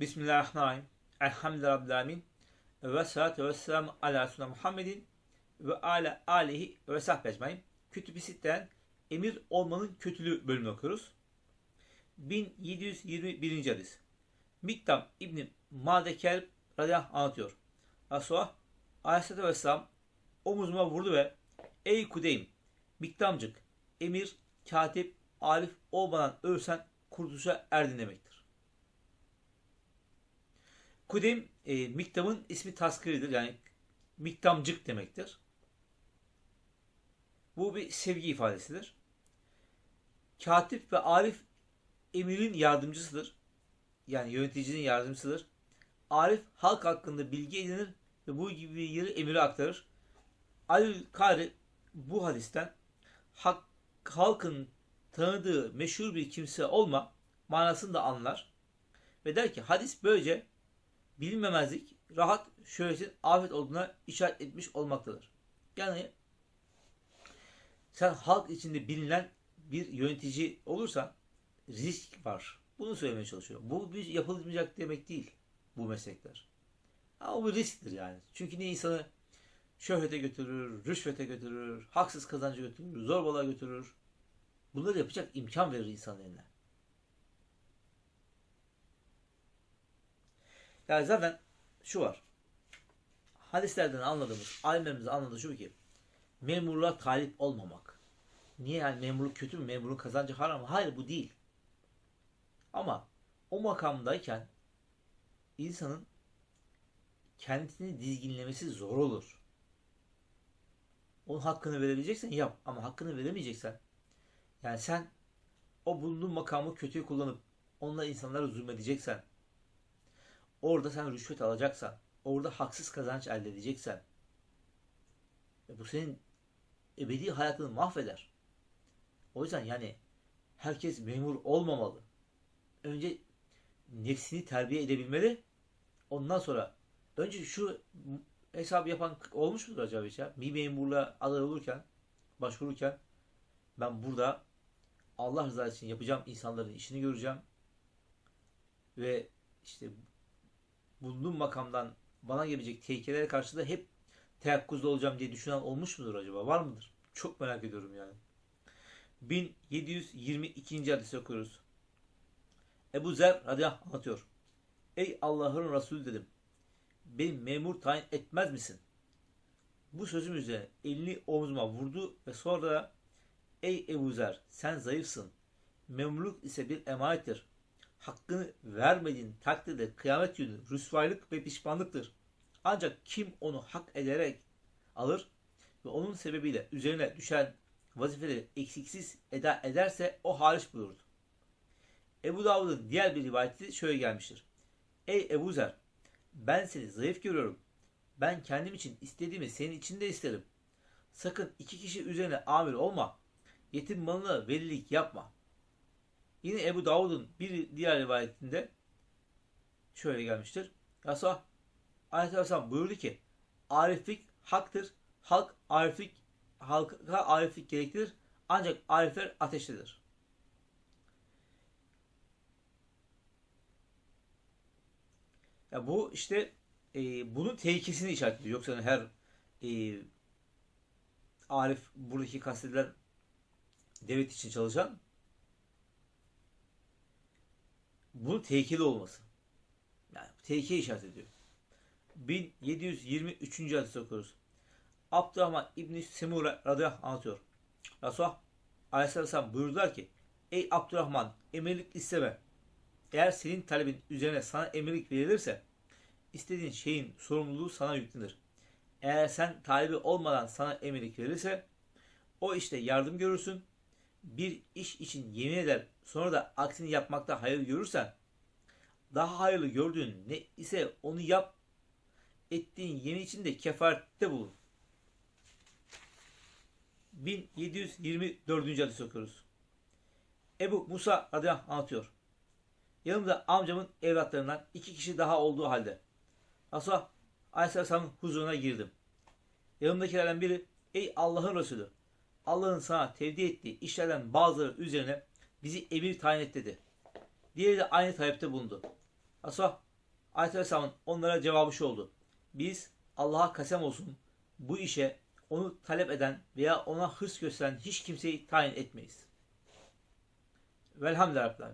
Bismillahirrahmanirrahim. Elhamdülillahi Rabbil Alemin. Ve salatu ve selamu ala Resulü Muhammedin ve ala alihi ve sahbihi ecmaîn. Kütüb-i Sitte'den Emir Olmanın Kötülüğü bölümünü okuyoruz. 1721. hadis. Miktam İbni Madekel radıyallahu anlatıyor. Resulullah Aleyhisselatü Vesselam omuzuma vurdu ve Ey Kudeym, Miktamcık, emir, katip, arif olmadan ölsen kurtuluşa erdin demektir. Kudeym, e, Miktam'ın ismi taskiridir. Yani Miktamcık demektir. Bu bir sevgi ifadesidir. Katip ve arif emirin yardımcısıdır. Yani yöneticinin yardımcısıdır. Arif halk hakkında bilgi edinir ve bu gibi bilgileri emire aktarır. Ali Kari bu hadisten hak, halkın tanıdığı meşhur bir kimse olma manasını da anlar. Ve der ki hadis böylece bilinmemezlik, rahat, şöhretin afet olduğuna işaret etmiş olmaktadır. Yani sen halk içinde bilinen bir yönetici olursan risk var. Bunu söylemeye çalışıyor. Bu bir yapılmayacak demek değil bu meslekler. Ama bu risktir yani. Çünkü ne insanı şöhrete götürür, rüşvete götürür, haksız kazancı götürür, zorbalığa götürür. Bunları yapacak imkan verir insan eline. Yani zaten şu var. Hadislerden anladığımız, alimlerimizin anladığı şu ki memurluğa talip olmamak. Niye yani memurluk kötü mü? Memurun kazancı haram mı? Hayır bu değil. Ama o makamdayken insanın kendisini dizginlemesi zor olur. Onun hakkını verebileceksen yap. Ama hakkını veremeyeceksen yani sen o bulunduğun makamı kötüye kullanıp onunla insanlara zulmedeceksen orada sen rüşvet alacaksan orada haksız kazanç elde edeceksen e bu senin ebedi hayatını mahveder. O yüzden yani herkes memur olmamalı. Önce nefsini terbiye edebilmeli. Ondan sonra önce şu hesabı yapan olmuş mudur acaba hiç ya? Bir memurluğa aday olurken, başvururken ben burada Allah rızası için yapacağım insanların işini göreceğim ve işte bulunduğum makamdan bana gelecek tehlikelere karşı da hep teyakkuzda olacağım diye düşünen olmuş mudur acaba? Var mıdır? Çok merak ediyorum yani. 1722. hadisi okuyoruz. Ebu Zer radıyallahu anh anlatıyor. Ey Allah'ın Resulü dedim. Benim memur tayin etmez misin? Bu sözüm üzerine elini omzuma vurdu ve sonra da Ey Ebu Zer sen zayıfsın. Memurluk ise bir emanettir. Hakkını vermediğin takdirde kıyamet günü rüsvaylık ve pişmanlıktır. Ancak kim onu hak ederek alır ve onun sebebiyle üzerine düşen vazifeleri eksiksiz eda ederse o hariç bulurdu. Ebu Davud'un diğer bir rivayeti şöyle gelmiştir. Ey Ebu Zer ben seni zayıf görüyorum. Ben kendim için istediğimi senin için de isterim. Sakın iki kişi üzerine amir olma. Yetim malına velilik yapma. Yine Ebu Davud'un bir diğer rivayetinde şöyle gelmiştir. Resulullah Aleyhisselam buyurdu ki ariflik haktır. Halk ariflik halka ariflik gerektirir. Ancak arifler ateştedir. Ya bu işte e, bunun tehlikesini işaret ediyor. Yoksa her e, arif buradaki kastedilen devlet için çalışan bunun tehlikeli olması. Yani tehlike işaret ediyor. 1723. hadis okuyoruz. Abdurrahman İbni Semure radıyallahu anlatıyor. Resulullah aleyhisselam buyurdular ki Ey Abdurrahman emirlik isteme. Eğer senin talebin üzerine sana emirlik verilirse istediğin şeyin sorumluluğu sana yüklenir. Eğer sen talebi olmadan sana emirlik verilirse o işte yardım görürsün. Bir iş için yemin eder sonra da aksini yapmakta hayır görürsen daha hayırlı gördüğün ne ise onu yap ettiğin yemin için de kefarette bulun. 1724. hadis okuyoruz. Ebu Musa radıyallahu anlatıyor. Yanımda amcamın evlatlarından iki kişi daha olduğu halde Resulullah Aleyhisselam'ın huzuruna girdim. Yanımdakilerden biri ey Allah'ın Resulü Allah'ın sana tevdi ettiği işlerden bazıları üzerine bizi emir tayin et dedi. Diğeri de aynı talepte bulundu. Resulullah Aleyhisselam'ın onlara cevabı şu oldu. Biz Allah'a kasem olsun bu işe onu talep eden veya ona hırs gösteren hiç kimseyi tayin etmeyiz. Velhamdülillah.